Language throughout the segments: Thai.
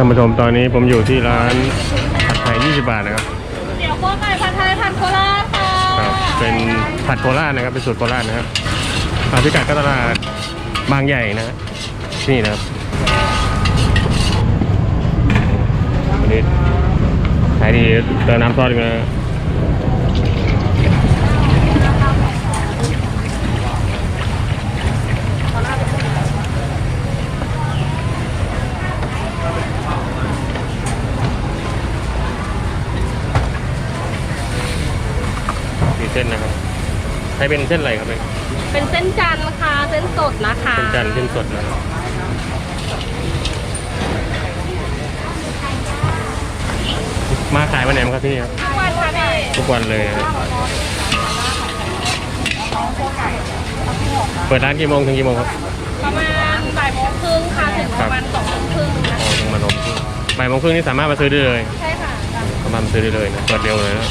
วัสดีครับท่านผู้ชมตอนนี้ผมอยู่ที่ร้านผัดไทย 20 บาทนะครับเดี๋ยวโคไก่ผัดไทยผัดโคราชค่ะครับเป็นผัดโคราชนะครับเป็นสูตรโคราชนะครับอ่าพิกัดก็ตลาดบางใหญ่นะฮะนี่นะครับวันนี้ขายดีเติมน้ำซอสอีกนะ ส้นนะครับใช้เป็นเส้นอะไรครับเนี่ยเป็นเส้นจันทร์ค่ะ เส้นสดนะคะเส้นจันทร์เส้นสดนะครับมาขายวันไหนบ้างครับที่นี่ครับทุกวันค่ะพี่ทุกวันเลยครับเปิดร้านกี่โมงถึงกี่โมงครับประมาณบ่ายโมงครึ่งค่ะถึงประมาณสองโมงครึ่งนะอ๋อถึงมานมบ่ายโมงครึ่งนี่สามารถมาซื้อได้เลย ใช่ค่ะสามารถมาซื้อได้เลยนะเปิดเร็วเลยนะ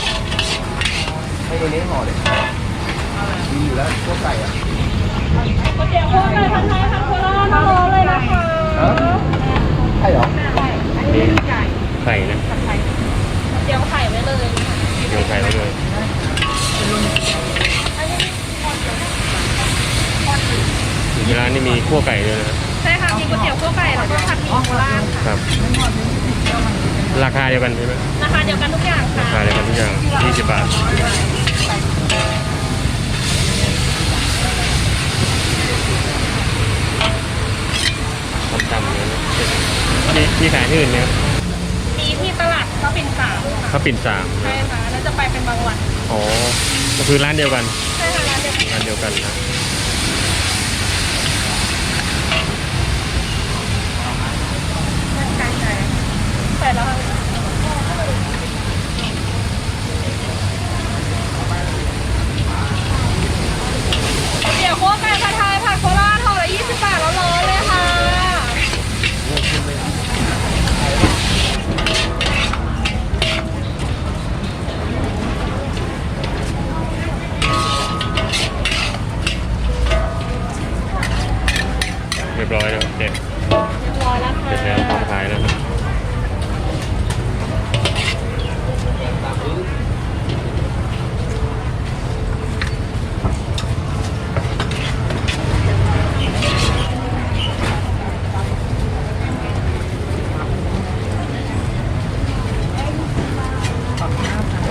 ให้ตัวนี้ห่อเลยมีอยู่แล้วพวกไก่อะก๋วยเตี๋ยวโคไก่ผัดไทยผัดโคราชร้อนเลยนะคะใช่เหรอนี่ไข่นะเดี๋ยวไข่ไว้เลยเดี๋ยวไข่ไว้เลยที่ร้านนี่มีขั้วไก่ด้วยนะใช่ค่ะมีก๋วยเตี๋ยวโคไก่แล้วก็ผัดหมี่โคราชค่ะครับ ราคาเดียวกันใช่ไหมราคาเดียวกันทุกอย่างค่ะราคาเดียวกันทุกอย่าง20บาท ที่อื่นไหมครับมีที่ตลาดก็เป็นสามค่ะเขาปิ่นสามใช่ค่ะแล้วจะไปเป็นบางวันอ๋อก็คือร้านเดียวกันใช่ค่ะร้านเดียวกัน ร้านเดียวกันนะ ไก่ไก่ใส่แล้วค่ะเดี๋ยวโคไก่ผัดไทยผัดโคราชห่อละ20 บาทแล้วร้อนเลยค่ะ เรี ยบร้อยแล้วเด็ดเรียบร้อยแล้วค่ะเสร็จแล้วพร้อมขายแล้วครับ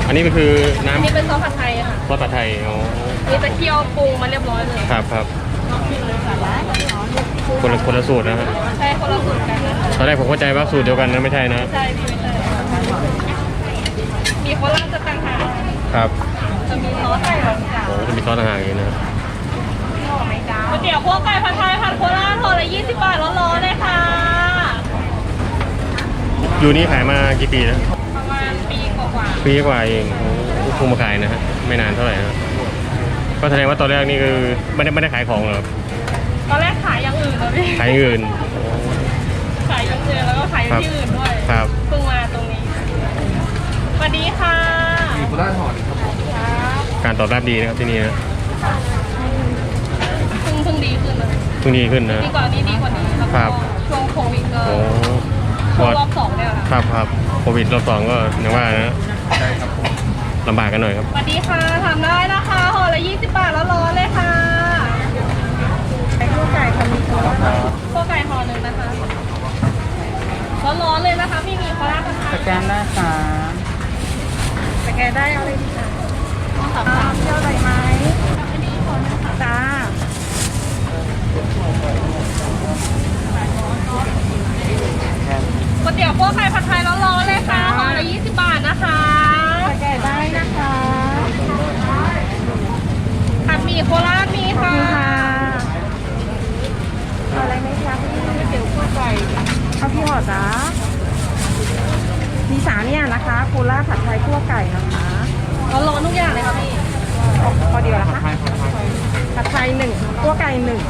อันนี้ก็คืออันน้ำนี้เป็นซอสผัดไทยค่ะซอสผัดไทยอ๋อมีตะเคียวปรุงมาเรียบร้อยเลย ครับครับ คนละคนละสูตรนะฮะใช่คนละสูตรกันนะคะตอนแรกผมเข้าใจว่าสูตรเดียวกันนะไม่ใช่นะใช่พี่ไม่ใช่มีโคราชจะต่างหากครับจะมีซอสไก่แบบโอ้จะมีซอสต่างหากอีกนะครับก๋วยเตี๋ยวพวกไก่ผัดไทยผัดโคราชห่อละ20 บาทร้อนๆเลยค่ะ อยู่นี่ขายมากี่ปีแล้วประมาณปีกว่าปีกว่าเองโอ้เพิ่งมาขายนะฮะไม่นานเท่าไหร่นะก็แสดงว่าตอนแรกนี่คือไม่ได้ไม่ได้ขายของเหรอครับๆตอนแรกข ขายอย่างอื่น ขายอย่างอื่นแล้วก็ขายอย่างที่อื่นด้วยครับเพิ่งมาตรงนี้สวัสดีค่ะมีโคราชห่อหนึ่งครับผมการตอบรับดีนะครับที่นี่นะเพิ่งเพิ่งดีขึ้นเลยเพิ่งดีขึ้นนะ ดีกว่านี้ดีกว่านี้แล้วครัก็บ ช่วงโควิดก็โอ้ช่วงก็รอบสองเนี่ยค่ะครับครับโควิดรอบสองก็อย่างว่านะใช่ครับผมลำบากกันหน่อยครับ สวัสดีค่ะทำได้นะคะห่อละ20 บาทแล้วร้อนเลยค่ะไก่ข้า วไก่ค่ะมีข้าวไก่ห่อหนึ่งนะคะร้อนๆเลยนะคะพี่มีโคราชผัดไทสยแกนได้ค่ะสแกนได้เอาเลยดีค่ะสามสามเที่ยวได้ไหมอันนี้ห่อหนึ่งค่ะจ้าก๋วยเตี๋ยวพวกไข่ผัดไทยร้อนๆเลยค่ะห่อละ20บาทนะคะสแกนได้นะคะผัดหมี่โคราชมีค่ะ อะไรไหมคะพี่ก๋วย เตี๋ยวขั้วไก่เอาพี่ห่อจ้ามีสามเนี่ยนะคะโคราชผัดไทยขั้วไก่นะคะร้อนๆทุกอย่างเลยค่ะพี่พอเดียวนะคะผัดไทยหนึ่งขั้วไก่หนึ่ง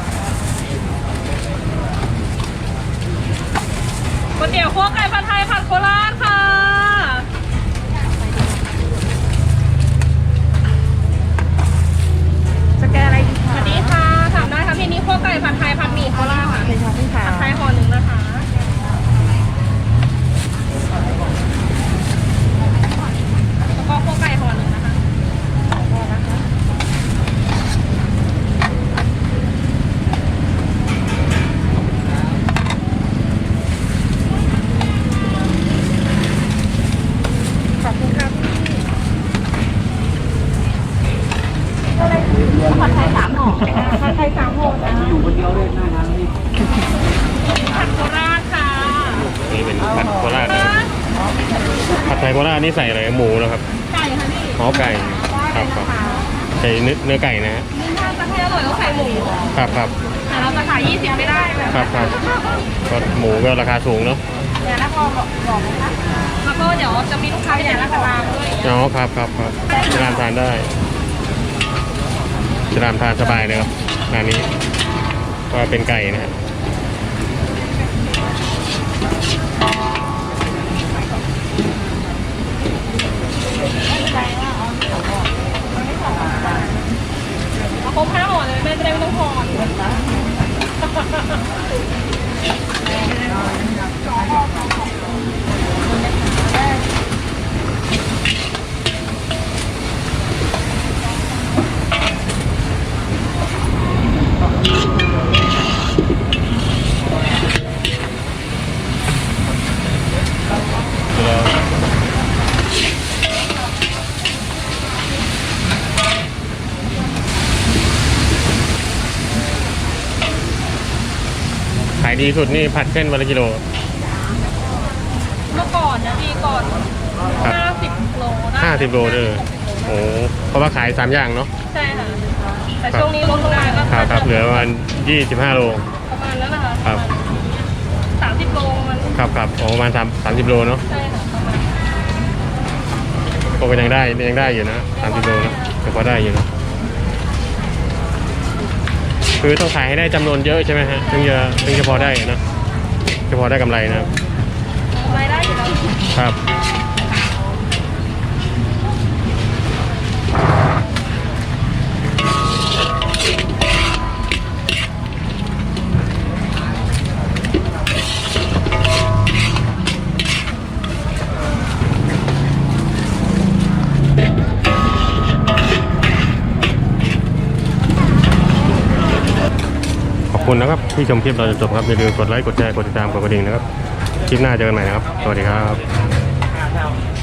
ก๋วยเตี๋ยวคั่วไก่ผัดไทยผัดโคราชค่ะ ได้ค่ะพี่นี่คั่วไก่ผัดไทยผัดหมี่โคราชค่ะเป็นค่ะพี่ค่ะผัดไทยห่อหนึ่งนะคะ ผัดโคราชนะครับผัดไทยโค ราชนี่ใส่อะไรหมูนะครับ ไก่ค่ะพี่อ๋อไก่ครับครับใส่เนื้อเนื้อไก่นะฮะถ้าจะให้อร่อยต้องใส่หมูครับครับแต่เราจะขาย20 ไม่ได้แบบครับครับก็หมูก็ราคาสูงเนาะเนี่ยแล้วก็บอกบอกนะคะแล้วก็เดี๋ยวจะมีลูกค้าไปไหนแล้วตารางด้วยอ๋อครับครับครับจะรามทานได้จะรามทานสบายเลยครับร้านนี้ก็เป็นไก่นะฮะ เอาครบห้าห่อเลยแม่จะได้ไม่ต้องทอน แล้วขายดีสุดนี่ผัดเส้นวันละกิโล เมื่อก่อนนะพี่ก่อนครับ50โลได้ห้าสิบโลเด้อโอ้เพราะว่าขายสามอย่างเนาะ ใช่ค่ะ แต่ช่วงนี้ลดลงมาก็ครับครับเหลือประมาณยี่สิบห้าโล ประมาณนั้นนะคะครับ สามสิบโลมันครับครับโอ้ประมาณสามสามสิบโลเนาะใช่ค่ะประมาณก็ยังได้ยังได้อยู่นะสามสิบโลนะก็พอได้อยู่นะ คือต้องขายให้ได้จำนวนเยอะใช่ไหมฮะถึงจะถึงจะพอได้นะจะพอได้กำไรนะครับ รายได้อยู่แล้ว ครับขอบ คุณนะครับที่ชมคลิปเราจนจบครับอย่าลืมกดไลค์กดแชร์กดติดตามกดกระดิ่งนะครับคลิปหน้าเจอกันใหม่นะครับ สวัสดีครับ